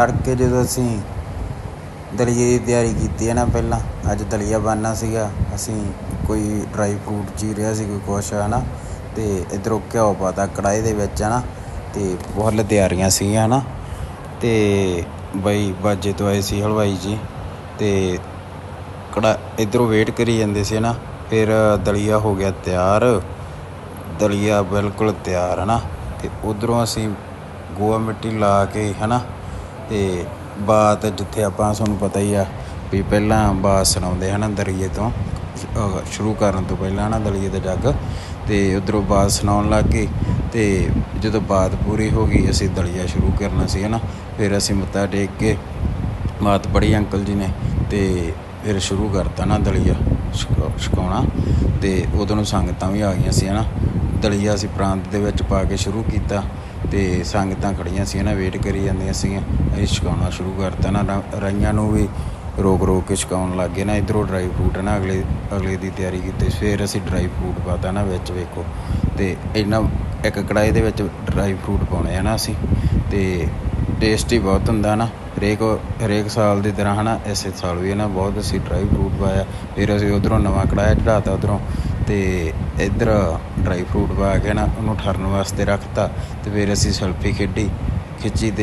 ਤੜਕੇ ਜਦੋਂ ਅਸੀਂ ਦਲੀਏ ਦੀ ਤਿਆਰੀ ਕੀਤੀ ਹੈ ਨਾ ਪਹਿਲਾਂ, ਅੱਜ ਦਲੀਆ ਬਣਨਾ ਸੀਗਾ, ਅਸੀਂ ਕੋਈ ਡਰਾਈ ਫਰੂਟ ਚੀਰਿਆ ਸੀ, ਕੋਈ ਕੁਛ ਹੈ ਨਾ ਤੇ ਇਧਰੋਂ ਘਿਓ ਪਾਤਾ ਕੜਾਈ ਦੇ ਵਿੱਚ ਹੈ ਨਾ ਤੇ ਬਹੁਤ ਤਿਆਰੀਆਂ ਸੀਗੀਆਂ ਹੈ ਨਾ ਤੇ ਬਈ ਬਾਜੇ ਤੋਂ ਆਏ ਸੀ ਹਲਵਾਈ ਜੀ, ਤੇ ਕੜਾ, ਇਧਰੋਂ ਵੇਟ ਕਰੀ ਜਾਂਦੇ ਸੀ ਨਾ ਫਿਰ ਦਲੀਆ ਹੋ ਗਿਆ ਤਿਆਰ, ਦਲੀਆ ਬਿਲਕੁਲ ਤਿਆਰ ਹੈ ਨਾ ਤੇ ਉਧਰੋਂ ਅਸੀਂ ਗੋਆ ਮਿੱਟੀ ਲਾ ਕੇ ਹੈ ਨਾ ਅਤੇ ਬਾਤ ਜਿੱਥੇ ਆਪਾਂ, ਤੁਹਾਨੂੰ ਪਤਾ ਹੀ ਆ ਵੀ ਪਹਿਲਾਂ ਬਾਤ ਸੁਣਾਉਂਦੇ ਹਨਾ ਦਲੀਏ ਤੋਂ ਸ਼ੁਰੂ ਕਰਨ ਤੋਂ ਪਹਿਲਾਂ ਨਾ ਦਲੀਏ ਦਾ ਜੱਗ, ਤੇ ਉਧਰੋਂ ਬਾਤ ਸੁਣਾਉਣ ਲੱਗ ਗਏ, ਤੇ ਜਦੋਂ ਬਾਤ ਪੂਰੀ ਹੋ ਗਈ, ਅਸੀਂ ਦਲੀਆ ਸ਼ੁਰੂ ਕਰਨਾ ਸੀ ਹਨਾ, ਫਿਰ ਅਸੀਂ ਮੱਥਾ ਟੇਕ ਕੇ ਬਾਤ ਪੜ੍ਹੀ ਅੰਕਲ ਜੀ ਨੇ, ਤੇ ਫਿਰ ਸ਼ੁਰੂ ਕਰਤਾ ਨਾ ਦਲੀਆ ਛਕਾ- ਛਕਾਉਣਾ, ਤੇ ਉਦੋਂ ਨੂੰ ਸੰਗਤਾਂ ਵੀ ਆ ਗਈਆਂ ਸੀ ਹਨਾ ਦਲੀਆ ਅਸੀਂ ਪ੍ਰਾਂਤ ਦੇ ਵਿੱਚ ਪਾ ਕੇ ਸ਼ੁਰੂ ਕੀਤਾ ਤੇ ਸੰਗਤਾਂ ਖੜੀਆਂ ਸੀ ਨਾ ਵੇਟ ਕਰੀ ਜਾਂਦੀਆਂ ਸੀ ਅਸੀਂ ਛਕਾਉਣਾ ਸ਼ੁਰੂ ਕਰਤਾ ਨਾ, ਰ- ਰਾਈਆਂ ਨੂੰ ਵੀ ਰੋਕ ਰੋਕ ਕੇ ਛਕਾਉਣ ਲੱਗ ਗਏ ਨਾ, ਇਧਰੋਂ ਡਰਾਈ ਫਰੂਟ ਨਾ ਅਗਲੇ ਅਗਲੇ ਦੀ ਤਿਆਰੀ ਕੀਤੀ ਫਿਰ ਅਸੀਂ ਡਰਾਈ ਫਰੂਟ ਪਾਤਾ ਨਾ ਵਿੱਚ ਵੇਖੋ। ਤੇ ਇਹਨਾਂ ਇੱਕ ਕੜਾਈ ਦੇ ਵਿੱਚ ਡਰਾਈ ਫਰੂਟ ਪਾਉਣੇ ਆ ਨਾ ਅਸੀਂ, ਤੇ ਹੀ ਬਹੁਤ ਹੁੰਦਾ ਨਾ। ਹਰੇਕ ਹਰੇਕ ਸਾਲ ਦੀ ਤਰ੍ਹਾਂ ਹਨਾ, ਇਸੇ ਸਾਲ ਵੀ ਨਾ ਬਹੁਤ ਅਸੀਂ ਡਰਾਈ ਫਰੂਟ ਪਾਇਆ। ਫਿਰ ਅਸੀਂ ਉਧਰੋਂ ਨਵਾਂ ਕੜਾਇਆ ਚੜਾਤਾ ਉਧਰੋਂ ਤੇ ਇੱਧਰ ਡਰਾਈ ਫਰੂਟ ਪਾ ਕੇ ਨਾ ਉਹਨੂੰ ਠਰਨ ਵਾਸਤੇ ਰੱਖਤਾ ਅਤੇ ਫਿਰ ਅਸੀਂ ਸੈਲਫੀ ਖੇਡੀ, ਖਿੱਚੀ ਤੇ